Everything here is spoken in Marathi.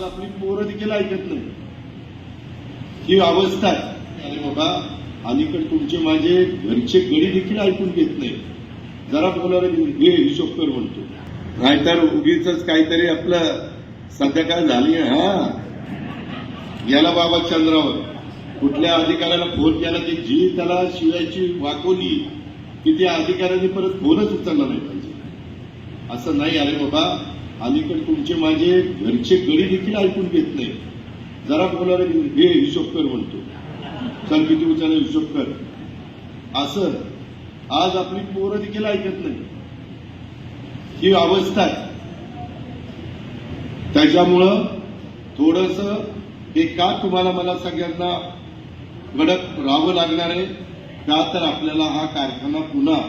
आज आपली पोरं देखील ऐकत नाही. ही अवस्था आहे. अरे बाबा अलीकडे तुमचे माझे घरचे गडी देखील ऐकून घेत नाही. जरा बोलायला हे हिशोबकर म्हणतो. नाहीतर उगीच काहीतरी आपलं सध्या काय झाली हा? याला बाबा चंद्रावर. कुठल्या अधिकाऱ्याला फोन केला की जी त्याला शिवायची वाकवली. की त्या अधिकाऱ्यांनी परत फोनच उचलला नाही पाहिजे. असं नाही अरे बाबा. अलीकडे तुमचे माझे घरचे गडी देखील ऐकून घेत नाही जरा बोलायला हे हिशोब कर म्हणतो. चल किती उचलला हिशोब कर. असं आज आपली पोरं देखील ऐकत नाही. ही अवस्था आहे. त्याच्यामुळं थोडस हे का तुम्हाला मला सगळ्यांना कडक राहावं लागणार आहे? का तर आपल्याला हा कारखाना पुन्हा